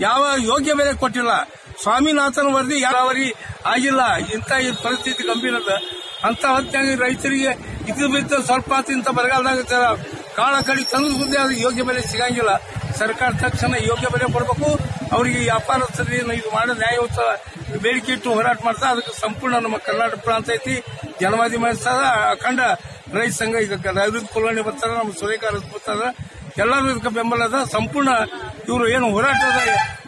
ಯಾವ ಯೋಗ್ಯ ಬೆಲೆ ಕೊಟ್ಟಿಲ್ಲ. ಸ್ವಾಮಿನಾಥನ್ ವರದಿ ಯಾರಾವರಿ ಆಗಿಲ್ಲ. ಇಂಥ ಪರಿಸ್ಥಿತಿ ಗಂಭೀರದ ಅಂತ ಹೊತ್ತಿನಾಗ ರೈತರಿಗೆ ಇದು ಬಿದ್ದ ಸ್ವಲ್ಪ ಇಂಥ ಬರಗಾಲದಾಗ ಕಾಳ ಕಡಿ ತಂದು ಮುಂದೆ ಅದು ಯೋಗ್ಯ ಬೆಲೆ ಸಿಗಂಗಿಲ್ಲ. ಸರ್ಕಾರ ತಕ್ಷಣ ಯೋಗ್ಯ ಬೆಲೆ ಕೊಡಬೇಕು. ಅವರಿಗೆ ವ್ಯಾಪಾರಸ್ಥರಿಗೆ ಇದು ಮಾಡೋ ನ್ಯಾಯಯುತ ಬೇಡಿಕೆ ಇಟ್ಟು ಹೋರಾಟ ಮಾಡ್ತಾ ಅದಕ್ಕೆ ಸಂಪೂರ್ಣ ನಮ್ಮ ಕರ್ನಾಟಕ ಪ್ರಾಂತ ಐತಿ. ಜನವಾದಿ ಮಾಡಿಸ್ತಾರ ಅಖಂಡ ರೈತ ಸಂಘ ಇದಕ್ಕೆ ಅಭಿವೃದ್ಧಿ ಕುಲವಾಣಿ ಬರ್ತಾರ, ನಮ್ಮ ಸುರೇಖ ಬರ್ತಾರ. ಎಲ್ಲರೂ ಇದಕ್ಕೆ ಬೆಂಬಲ ಅದ. ಸಂಪೂರ್ಣ ಇವರು ಏನು ಹೋರಾಟದ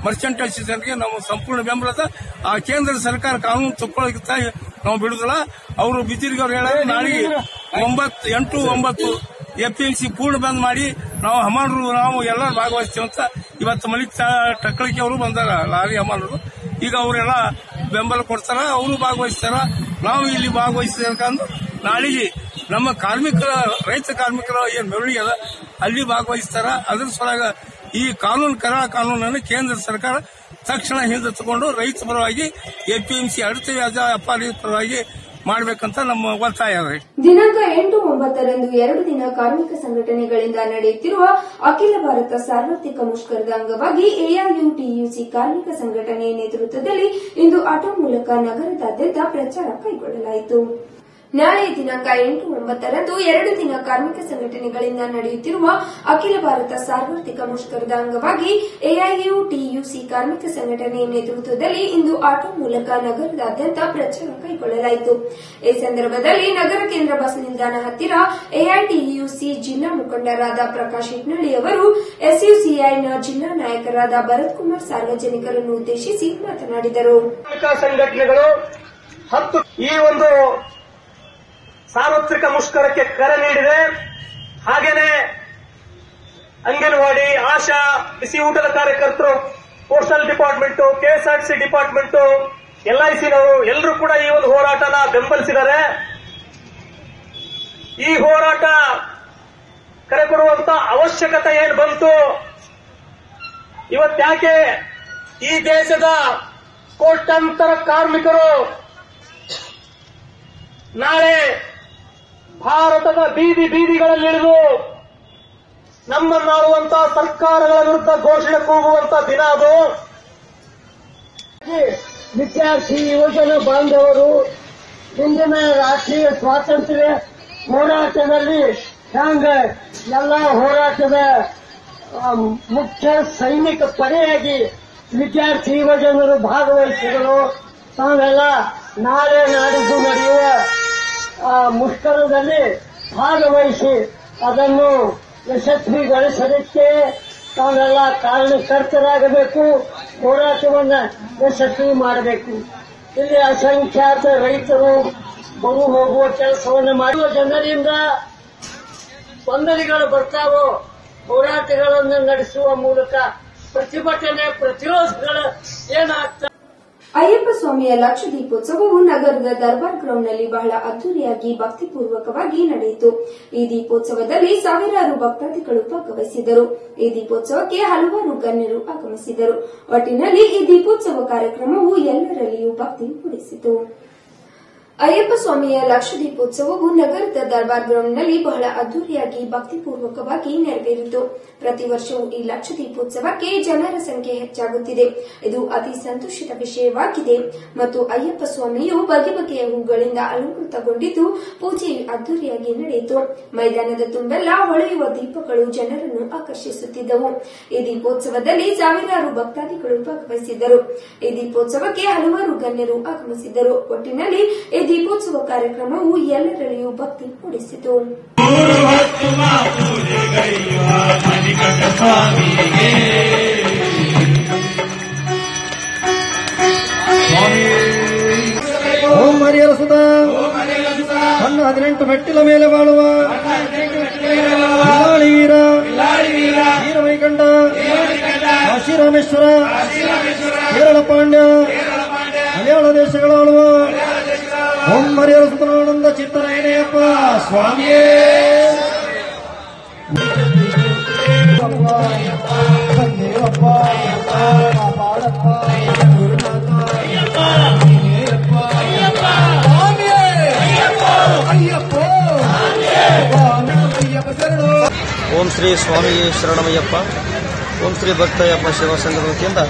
ಮರ್ಚೆಂಟ್ ಅಸೋಸಿಯೇಷನ್ಗೆ ನಾವು ಸಂಪೂರ್ಣ ಬೆಂಬಲ ಅದ. ಆ ಕೇಂದ್ರ ಸರ್ಕಾರ ಕಾನೂನು ತಕ್ಕೊಳ್ಳೋಕ್ಕಿಂತ ನಾವು ಬಿಡುದಿಲ್ಲ. ಅವರು ಬಿದಿರಿಗೆ ಅವ್ರು ಹೇಳ ನಾಳೆಗೆ ಒಂಬತ್ತು, ಎಂಟು, ಒಂಬತ್ತು ಎಪಿಎಂಸಿ ಪೂರ್ಣ ಬಂದ್ ಮಾಡಿ ನಾವು ಹಮಾನರು ನಾವು ಎಲ್ಲರೂ ಭಾಗವಹಿಸ್ತೀವಿ ಅಂತ ಇವತ್ತು ಮಲಿಕ್ ಟಕ್ಕಳಿಕೆ ಅವರು ಬಂದಾರ, ಲಾರಿ ಹಮಾನರು ಈಗ ಅವರೆಲ್ಲ ಬೆಂಬಲ ಕೊಡ್ತಾರ, ಅವರು ಭಾಗವಹಿಸ್ತಾರ. ನಾವು ಇಲ್ಲಿ ಭಾಗವಹಿಸಬೇಕಂದ್ರೆ ನಾಳೆಗೆ ನಮ್ಮ ಕಾರ್ಮಿಕರ, ರೈತ ಕಾರ್ಮಿಕರ ಏನು ಮೆರವಣಿಗೆ ಅದ, ಅಲ್ಲಿ ಭಾಗವಹಿಸ್ತಾರ. ಅದ್ರ ಸಲುವಾಗ ಈ ಕಾನೂನು, ಕರಾಳ ಕಾನೂನನ್ನು ಕೇಂದ್ರ ಸರ್ಕಾರ ತಕ್ಷಣ ಹಿಂದೆ ತಗೊಂಡು ರೈತ ಪರವಾಗಿ ಎಪಿಎಂಸಿ ಅಡತೆ ವ್ಯಾಪಾರಿ ಪರವಾಗಿ ಮಾಡಬೇಕಂತ ನಮ್ಮ ಒತ್ತಾಯ ರೀ ದಿನಾಂಕ ಎಂಟು ಒಂಬತ್ತರಂದು ಎರಡು ದಿನ ಕಾರ್ಮಿಕ ಸಂಘಟನೆಗಳಿಂದ ನಡೆಯುತ್ತಿರುವ ಅಖಿಲ ಭಾರತ ಸಾರ್ವತ್ರಿಕ ಮುಷ್ಕರದ ಅಂಗವಾಗಿ ಎಐಯುಟಿಯುಸಿ ಕಾರ್ಮಿಕ ಸಂಘಟನೆ ನೇತೃತ್ವದಲ್ಲಿ ಇಂದು ಆಟೋ ಮೂಲಕ ನಗರದಾದ್ಯಂತ ಪ್ರಚಾರ ಕೈಗೊಳ್ಳಲಾಯಿತು. ನಾಳೆ ದಿನಾಂಕ ಎಂಟು ಒಂಬತ್ತರಂದು ಎರಡು ದಿನ ಕಾರ್ಮಿಕ ಸಂಘಟನೆಗಳಿಂದ ನಡೆಯುತ್ತಿರುವ ಅಖಿಲ ಭಾರತ ಸಾರ್ವತ್ರಿಕ ಮುಷ್ಕರದ ಅಂಗವಾಗಿ ಎಐಯುಟಿಯುಸಿ ಕಾರ್ಮಿಕ ಸಂಘಟನೆ ನೇತೃತ್ವದಲ್ಲಿ ಇಂದು ಆಟೋ ಮೂಲಕ ನಗರದಾದ್ಯಂತ ಪ್ರಚಾರ ಕೈಗೊಳ್ಳಲಾಯಿತು. ಈ ಸಂದರ್ಭದಲ್ಲಿ ನಗರ ಕೇಂದ್ರ ಬಸ್ ನಿಲ್ದಾಣ ಹತ್ತಿರ ಎಐಟಿಯುಸಿ ಜಿಲ್ಲಾ ಮುಖಂಡರಾದ ಪ್ರಕಾಶ್ ಇಟ್ನಳ್ಳಿ ಅವರು ಎಸ್ಯುಸಿಐನ ಜಿಲ್ಲಾ ನಾಯಕರಾದ ಭರತ್ ಕುಮಾರ್ ಸಾರ್ವಜನಿಕರನ್ನು ಉದ್ದೇಶಿಸಿ ಮಾತನಾಡಿದರು. ಈ ಒಂದು ಸಾರ್ವತ್ರಿಕ ಮುಷ್ಕರಕ್ಕೆ ಕರೆ ನೀಡಿದೆ. ಹಾಗೇನೆ ಅಂಗನವಾಡಿ, ಆಶಾ, ಬಿಸಿ ಊಟದ ಕಾರ್ಯಕರ್ತರು, ಪೋಸ್ಟಲ್ ಡಿಪಾರ್ಟ್ಮೆಂಟ್, ಕೆಎಸ್ಆರ್ಟಿಸಿ ಡಿಪಾರ್ಟ್ಮೆಂಟ್ ಎಲ್ಐಸಿನವರು ಎಲ್ಲರೂ ಕೂಡ ಈ ಒಂದು ಹೋರಾಟನ ಬೆಂಬಲಿಸಿದ್ದಾರೆ. ಈ ಹೋರಾಟ ಕರೆ ಕೊಡುವಂತ ಅವಶ್ಯಕತೆ ಏನು ಬಂತು? ಇವತ್ತ್ಯಾಕೆ ಈ ದೇಶದ ಕೋಟ್ಯಂತರ ಕಾರ್ಮಿಕರು ನಾಳೆ ಭಾರತದ ಬೀದಿ ಬೀದಿಗಳಲ್ಲಿಳಿದು ನಮ್ಮನ್ನಾಳುವಂತಹ ಸರ್ಕಾರಗಳ ವಿರುದ್ಧ ಘೋಷಣೆ ಕೂಗುವಂತ ದಿನ ಅದು. ವಿದ್ಯಾರ್ಥಿ ಯುವಜನ ಬಾಂಧವರು ಇಂದಿನ ರಾಷ್ಟ್ರೀಯ ಸ್ವಾತಂತ್ರ್ಯ ಹೋರಾಟದಲ್ಲಿ ಹ್ಯಾಂಗ ಎಲ್ಲ ಹೋರಾಟದ ಮುಖ್ಯ ಸೈನಿಕ ಪಡೆಯಾಗಿ ವಿದ್ಯಾರ್ಥಿ ಯುವಜನರು ಭಾಗವಹಿಸಿದರು, ತಾವೆಲ್ಲ ನಾಳೆ ನಾಡಿದ್ದು ನಡೆಯುವ ಆ, ಮುಷ್ಕರದಲ್ಲಿ ಭಾಗವಹಿಸಿ ಅದನ್ನು ಯಶಸ್ವಿಗೊಳಿಸಲಿಕ್ಕೆ ತಾವೆಲ್ಲ ಕಾರಣಕರ್ತರಾಗಬೇಕು. ಹೋರಾಟವನ್ನ ಯಶಸ್ವಿ ಮಾಡಬೇಕು. ಇಲ್ಲಿ ಅಸಂಖ್ಯಾತ ರೈತರು ಬರು ಹೋಗುವ ಕೆಲಸವನ್ನು ಮಾಡುವ ಜನರಿಂದ ತೊಂದರೆಗಳು ಬರ್ತಾವೋ ಹೋರಾಟಗಳನ್ನು ನಡೆಸುವ ಮೂಲಕ ಪ್ರತಿಭಟನೆ ಪ್ರತಿರೋಧಗಳು ಏನಾಗ್ತವೆ ಅಯ್ಯಪ್ಪ ಸ್ವಾಮಿಯ ಲಕ್ಷ ದೀಪೋತ್ಸವವು ನಗರದ ದರ್ಬಾರ್ ಗ್ರೌಂಡ್ನಲ್ಲಿ ಬಹಳ ಅದ್ದೂರಿಯಾಗಿ ಭಕ್ತಿಪೂರ್ವಕವಾಗಿ ನಡೆಯಿತು. ಈ ದೀಪೋತ್ಸವದಲ್ಲಿ ಸಾವಿರಾರು ಭಕ್ತಾದಿಗಳು ಭಾಗವಹಿಸಿದರು ಈ ದೀಪೋತ್ಸವಕ್ಕೆ ಹಲವಾರು ಗಣ್ಯರು ಆಗಮಿಸಿದರು ಒಟ್ಟಿನಲ್ಲಿ ಈ ದೀಪೋತ್ಸವ ಕಾರ್ಯಕ್ರಮವು ಎಲ್ಲರಲ್ಲಿಯೂ ಭಕ್ತಿ ಮೂಡಿಸಿತು. ಅಯ್ಯಪ್ಪ ಸ್ವಾಮಿಯ ಲಕ್ಷ ದೀಪೋತ್ಸವವು ನಗರದ ದರ್ಬಾರ್ ಗ್ರೌಂಡ್ನಲ್ಲಿ ಬಹಳ ಅದ್ದೂರಿಯಾಗಿ ಭಕ್ತಿಪೂರ್ವಕವಾಗಿ ನೆರವೇರಿತು. ಪ್ರತಿ ವರ್ಷವೂ ಈ ಲಕ್ಷ ದೀಪೋತ್ಸವಕ್ಕೆ ಜನರ ಸಂಖ್ಯೆ ಹೆಚ್ಚಾಗುತ್ತಿದೆ. ಇದು ಅತಿ ಸಂತೋಷದ ವಿಷಯವಾಗಿದೆ. ಮತ್ತು ಅಯ್ಯಪ್ಪ ಸ್ವಾಮಿಯು ಬಗೆ ಬಗೆಯ ಹೂಗಳಿಂದ ಅಲಂಕೃತಗೊಂಡಿದ್ದು ಪೂಜೆ ಅದ್ದೂರಿಯಾಗಿ ನಡೆಯಿತು. ಮೈದಾನದ ತುಂಬೆಲ್ಲ ಹೊಳೆಯುವ ದೀಪಗಳು ಜನರನ್ನು ಆಕರ್ಷಿಸುತ್ತಿದ್ದವು. ಈ ದೀಪೋತ್ಸವದಲ್ಲಿ ಸಾವಿರಾರು ಭಕ್ತಾದಿಗಳು ಭಾಗವಹಿಸಿದ್ದರು. ಈ ದೀಪೋತ್ಸವಕ್ಕೆ ಹಲವಾರು ಗಣ್ಯರು ಆಗಮಿಸಿದ್ದರು. ಒಟ್ಟಿನಲ್ಲಿ ದೀಪೋತ್ಸವ ಕಾರ್ಯಕ್ರಮವು ಎಲ್ಲರಲ್ಲಿಯೂ ಭಕ್ತಿ ಮೂಡಿಸಿತು. ಓಂ ನನ್ನ ಹದಿನೆಂಟು ಮೆಟ್ಟಿಲ ಮೇಲೆ ಬಾಳುವ. ಬಿಲ್ಲಾಳಿ ವೀರ. ವೈಕಂಠ ಕಾಶಿರಾಮೇಶ್ವರ ಕೇರಳ ಪಾಂಡ್ಯ. ಮಲಯಾಳ ದೇಶಗಳಾಳುವ. ಓಂ ಹರಿಹರ ಸುತನಾನಂದ ಸ್ವಾಮಿಯೇ! ಓಂ ಶ್ರೀ ಸ್ವಾಮಿ ಶರಣಮಯ್ಯಪ್ಪ, ಓಂ ಶ್ರೀ ಭಕ್ತಯ್ಯಪ್ಪ ಸೇವಾ ಸಂಘದ ವತಿಯಿಂದ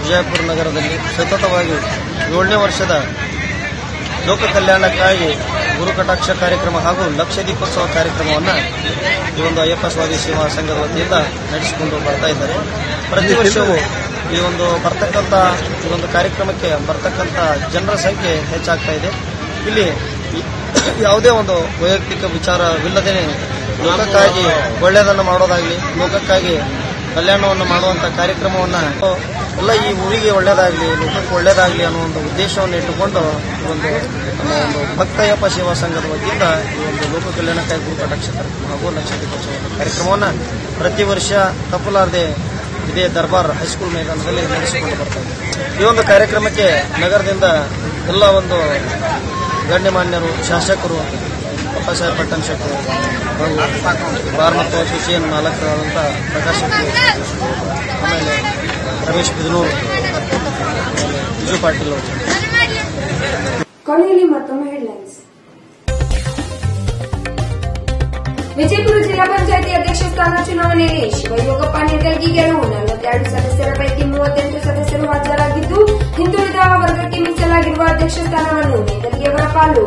ವಿಜಯಪುರ ನಗರದಲ್ಲಿ ಸತತವಾಗಿ ಏಳನೇ ವರ್ಷದ ಲೋಕ ಕಲ್ಯಾಣಕ್ಕಾಗಿ ಗುರುಕಟಾಕ್ಷ ಕಾರ್ಯಕ್ರಮ ಹಾಗೂ ಲಕ್ಷ ದೀಪೋತ್ಸವ ಕಾರ್ಯಕ್ರಮವನ್ನು ಈ ಒಂದು ಅಯ್ಯಪ್ಪ ಸ್ವಾಮಿ ಸೇವಾ ಸಂಘದ ವತಿಯಿಂದ ನಡೆಸಿಕೊಂಡು ಬರ್ತಾ ಇದ್ದಾರೆ. ಪ್ರತಿ ವರ್ಷವೂ ಈ ಒಂದು ಬರ್ತಕ್ಕಂಥ ಈ ಒಂದು ಕಾರ್ಯಕ್ರಮಕ್ಕೆ ಬರ್ತಕ್ಕಂಥ ಜನರ ಸಂಖ್ಯೆ ಹೆಚ್ಚಾಗ್ತಾ ಇದೆ. ಇಲ್ಲಿ ಯಾವುದೇ ಒಂದು ವೈಯಕ್ತಿಕ ವಿಚಾರವಿಲ್ಲದೇ ಲೋಕಕ್ಕಾಗಿ ಒಳ್ಳೆಯದನ್ನು ಮಾಡೋದಾಗಲಿ ಲೋಕಕ್ಕಾಗಿ ಕಲ್ಯಾಣವನ್ನು ಮಾಡುವಂಥ ಕಾರ್ಯಕ್ರಮವನ್ನು ಎಲ್ಲ ಈ ಊರಿಗೆ ಒಳ್ಳೇದಾಗಲಿ ಲೋಕಕ್ಕೆ ಒಳ್ಳೇದಾಗಲಿ ಅನ್ನೋ ಒಂದು ಉದ್ದೇಶವನ್ನು ಇಟ್ಟುಕೊಂಡು ಒಂದು, ನಮ್ಮ ಒಂದು ಭಕ್ತಯ್ಯಪ್ಪ ಸೇವಾ ಸಂಘದ ವತಿಯಿಂದ ಈ ಒಂದು ಲೋಕ ಕಲ್ಯಾಣಕ್ಕಾಗಿ ಗುರು ಕಟಾಕ್ಷ ಕಾರ್ಯಕ್ರಮ ಹಾಗೂ ಲಕ್ಷ ದೀಪೋತ್ಸವ ಕಾರ್ಯಕ್ರಮವನ್ನು ಪ್ರತಿ ವರ್ಷ ತಪ್ಪಲಾರದೆ ಇದೇ ದರ್ಬಾರ್ ಹೈಸ್ಕೂಲ್ ಮೈದಾನದಲ್ಲಿ ನಡೆಸಿಕೊಂಡು ಬರ್ತಾ ಇದೆ. ಈ ಒಂದು ಕಾರ್ಯಕ್ರಮಕ್ಕೆ ನಗರದಿಂದ ಎಲ್ಲ ಒಂದು ಗಣ್ಯಮಾನ್ಯರು, ಶಾಸಕರು ಅಪ್ಪಸಾಹೇಬ್ ಪಟ್ಟಣ ಶೆಟ್ಟಿ ಬಾರ್ ಮತ್ತು ಅಸೋಸಿಯೇಷನ್ ಮಾಲಕರಾದಂಥ ಪ್ರಕಾಶ್ ಶೆಟ್ಟಿ ಆಮೇಲೆ ರಮೇಶ್ ಬಿದನೂರು ಆಮೇಲೆ ಬಿಜು ಪಾಟೀಲ್ ಅವರು ಕೊನೆಯಲ್ಲಿ ಮತ್ತೊಮ್ಮೆ ಹೆಡ್ಲೈನ್ಸ್ ವಿಜಯಪುರ ಜಿಲ್ಲಾ ಪಂಚಾಯತಿ ಅಧ್ಯಕ್ಷ ಸ್ಥಾನ ಚುನಾವಣೆಯಲ್ಲಿ ಶಿವಯೋಗಪ್ಪ ನೇತಲ್ಗಿ ಗೆಲುವು ನಲವತ್ತೆರಡು ಸದಸ್ಯರ ಪೈಕಿ ಮೂವತ್ತೆಂಟು ಸದಸ್ಯರು ಹಾಜರಾಗಿದ್ದು ಹಿಂದುಳಿದ ವರ್ಗಕ್ಕೆ ಮೀಸಲಾಗಿರುವ ಅಧ್ಯಕ್ಷ ಸ್ಥಾನವನ್ನು ನೇತಲ್ಗಿಯವರ ಪಾಲು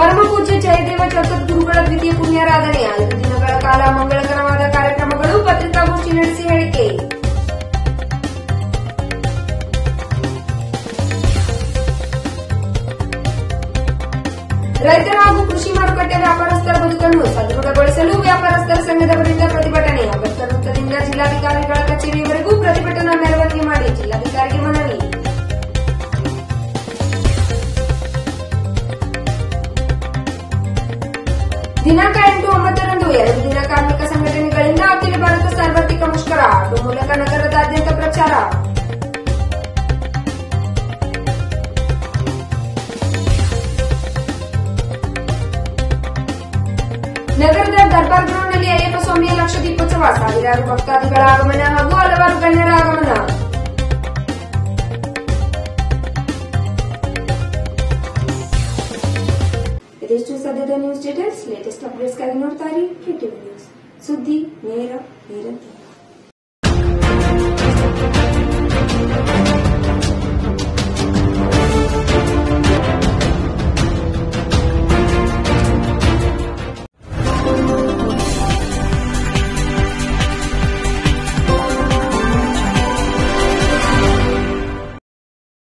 ಪರಮಪೂಜ್ಯ ಜಯದೇವ ಗುರುಗಳ ದ್ವಿತೀಯ ಪುಣ್ಯಾರಾಧನೆ. ಐದು ದಿನಗಳ ಕಾಲ ಮಂಗಳಕರವಾದ ಕಾರ್ಯಕ್ರಮಗಳು ಪತ್ರಿಕಾಗೋಷ್ಠಿ ನಡೆಸಿ ಹೇಳಿಕೆ. ರೈತರ ಹಾಗೂ ಕೃಷಿ ಮಾರುಕಟ್ಟೆ ವ್ಯಾಪಾರಸ್ಥರ ಬದುಕನ್ನು ಸದೃಢಗೊಳಿಸಲು ವ್ಯಾಪಾರಸ್ಥರ ಸಂಘದವರಿಂದ ಪ್ರತಿಭಟನೆ. ಅಂಬೇಡ್ಕರ್ ವೃತ್ತದಿಂದ ಜಿಲ್ಲಾಧಿಕಾರಿಗಳ ಕಚೇರಿಯವರೆಗೂ ಪ್ರತಿಭಟನಾ ಮೆರವಣಿಗೆ ಮಾಡಿ ಜಿಲ್ಲಾಧಿಕಾರಿಗೆ ಮನವಿ. ದಿನಾಂಕ ಎಂಟು ಒಂಬತ್ತರಂದು ಎರಡು ದಿನ ಕಾರ್ಮಿಕ ಸಂಘಟನೆಗಳಿಂದ ಅಖಿಲ ಭಾರತ ಸಾರ್ವತ್ರಿಕ ಮುಷ್ಕರ ಆಟೋ ಮೂಲಕ ನಗರದಾದ್ಯಂತ ಪ್ರಚಾರ ನಗರದ ದರ್ಬಾರ್ ಗ್ರೌಂಡ್ನಲ್ಲಿ ಅಯ್ಯಪ್ಪ ಸ್ವಾಮಿಯ ಲಕ್ಷ ದೀಪೋತ್ಸವ ಸಾವಿರಾರು ಭಕ್ತಾದಿಗಳ ಆಗಮನ ಹಾಗೂ ಹಲವಾರು ಗಣ್ಯರ ಆಗಮನ न्यूज़ डीटेल्स लेटेस्ट अपडेट्स का इग्नोर तारी हिट न्यूज़। सुद्दी मेरा निरंतर